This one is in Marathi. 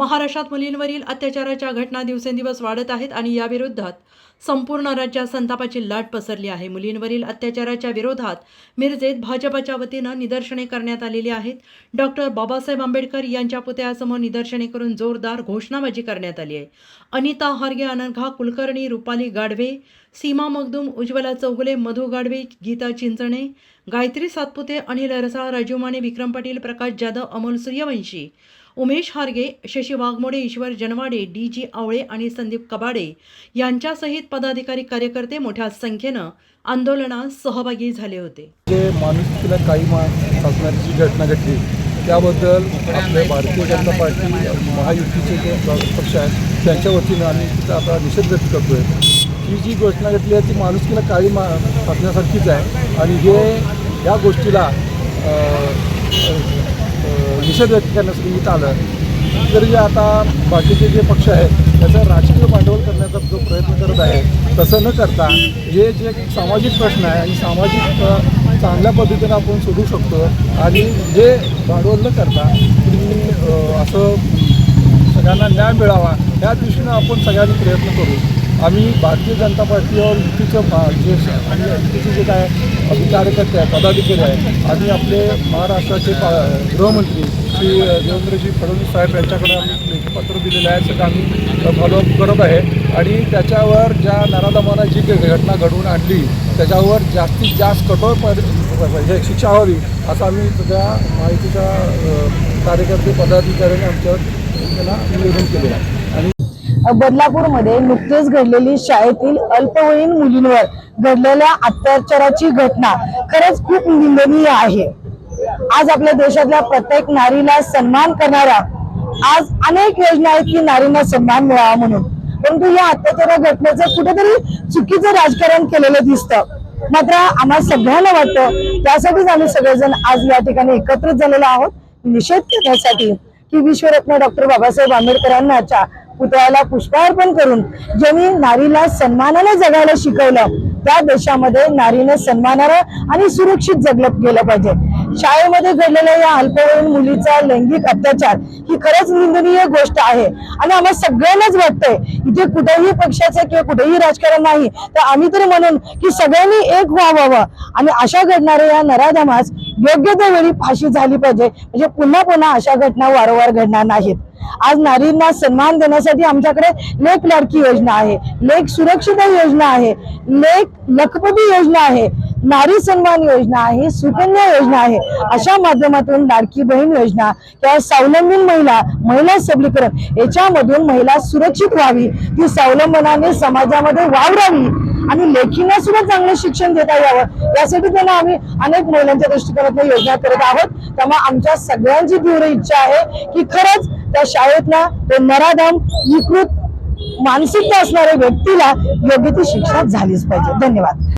महाराष्ट्रात मुलींवरील अत्याचाराच्या घटना दिवसेंदिवस वाढत आहेत आणि याविरोधात संपूर्ण राज्यात संतापाची लाट पसरली आहे. मुलींवरील अत्याचाराच्या विरोधात मिरजेत भाजपच्या वतीनं निदर्शने करण्यात आलेली आहेत. डॉक्टर बाबासाहेब आंबेडकर यांच्या पुतळ्यासमोर निदर्शने करून जोरदार घोषणाबाजी करण्यात आली आहे. अनिता हार्गे अनघा कुलकर्णी रुपाली गाढवे सीमा मगदूम उज्ज्वला चौगुले मधु गाढवे गीता चिंचणे गायत्री सातपुते अनिल रसाळ राजू माने विक्रम पाटील प्रकाश जाधव अमोल सूर्यवंशी उमेश हार्गे शशी वाघमोडे ईश्वर जनवाडे डी जी आवळे आणि संदीप कबाडे यांच्यासहित पदाधिकारी कार्यकर्ते मोठ्या संख्येनं आंदोलनात सहभागी झाले होते. जे माणुसकीला काही मा घटना घडली त्याबद्दल आपल्या भारतीय जनता पार्टी महायुतीचे जे पक्ष आहेत त्यांच्या वतीनं आम्ही तिचा आता निषेध व्यक्त करतो आहे ही जी घोषणा घेतली आहे ती माणुसकीला काळी मा असण्यासारखीच आहे. आणि हे या गोष्टीला निषेध व्यक्त करण्यासाठी इथं आलं. तरी आता बाकीचे जे पक्ष आहेत त्याचं राजकीय भांडवल करण्याचा जो प्रयत्न करत आहे तसं न करता हे जे सामाजिक प्रश्न आहे आणि सामाजिक चांगल्या पद्धतीनं आपण सोडू शकतो आणि जे भांडवल न करता तुम्ही असं सगळ्यांना न्याय मिळावा या दृष्टीनं आपण सगळ्यांनी प्रयत्न करू. आम्ही भारतीय जनता पार्टीवर युतीचं जे आणि युतीचे जे काय कार्यकर्ते आहे पदाधिकारी आहे आणि आपले महाराष्ट्राचे पा गृहमंत्री श्री देवेंद्रजी फडणवीस साहेब यांच्याकडे आम्ही लेखीपत्र दिलेलं आहे सगळं आम्ही फॉलोअप करत आहे. आणि त्याच्यावर ज्या नराधमाना जी घटना घडवून आणली त्याच्यावर जास्तीत जास्त कठोर हे शिक्षा व्हावी असं आम्ही सगळ्या माहितीच्या कार्यकर्ते पदाधिकाऱ्यांनी आमच्यावर त्यांना निवेदन केलेलं आहे. बदलापूरमध्ये नुकतेच घडलेली शाळेतील अल्पवयीन मुलींवर घडलेल्या अत्याचाराची घटना खरंच खूप निंदनीय आहे. आज आपल्या देशातल्या प्रत्येक नारीला सन्मान करणाऱ्या आज अनेक योजना आहेत की नारींना सन्मान मिळावा म्हणून. परंतु या अत्याचार घटनेचं कुठेतरी चुकीचं राजकारण केलेलं दिसतं. मात्र आम्हाला सगळ्यांना वाटतं त्यासाठीच आम्ही सगळेजण आज या ठिकाणी एकत्रित झालेलो आहोत. निषेध करण्यासाठी की विश्वरत्न डॉक्टर बाबासाहेब आंबेडकरांच्या पुतळ्याला पुष्पार्पण करून ज्यांनी नारीला सन्मानाने जगायला शिकवलं त्या देशामध्ये नारीने सन्मानानं आणि सुरक्षित जगलं गेलं पाहिजे. शाळेमध्ये घडलेल्या या अल्पवयीन मुलीचा लैंगिक अत्याचार ही खरंच निंदनीय गोष्ट आहे. आणि आम्हाला सगळ्यांनाच वाटतंय इथे कुठेही पक्षाचं किंवा कुठेही राजकारण नाही तर आम्ही तरी म्हणून की सगळ्यांनी एक व्हावं आणि अशा घडणाऱ्या या नराधमास योग्य त्या वेळी फाशी झाली पाहिजे. म्हणजे पुन्हा पुन्हा अशा घटना वारंवार घडणार नाहीत. आज नारींना सन्मान देण्यासाठी आमच्याकडे लेख लाडकी योजना आहे. लेख सुरक्षिता योजना आहे. लेख लखपती योजना आहे. नारी सन्मान योजना आहे. सुकन्या योजना आहे. अशा माध्यमातून लाडकी बहीण योजना किंवा स्वावलंबीन महिला महिला सबलीकरण याच्यामधून महिला सुरक्षित व्हावी. ती स्वावलंबनाने समाजामध्ये वावरावी आणि लेखींना सुद्धा चांगलं शिक्षण देता यावं यासाठी त्यांना आम्ही अनेक महिलांच्या दृष्टिकोनातून योजना करत आहोत. त्यामुळे आमच्या सगळ्यांची तीव्र इच्छा आहे की खरंच त्या शाळेतला तो नराधाम विकृत मानसिकता असणाऱ्या व्यक्तीला योग्य ती शिक्षा झालीच पाहिजे. धन्यवाद.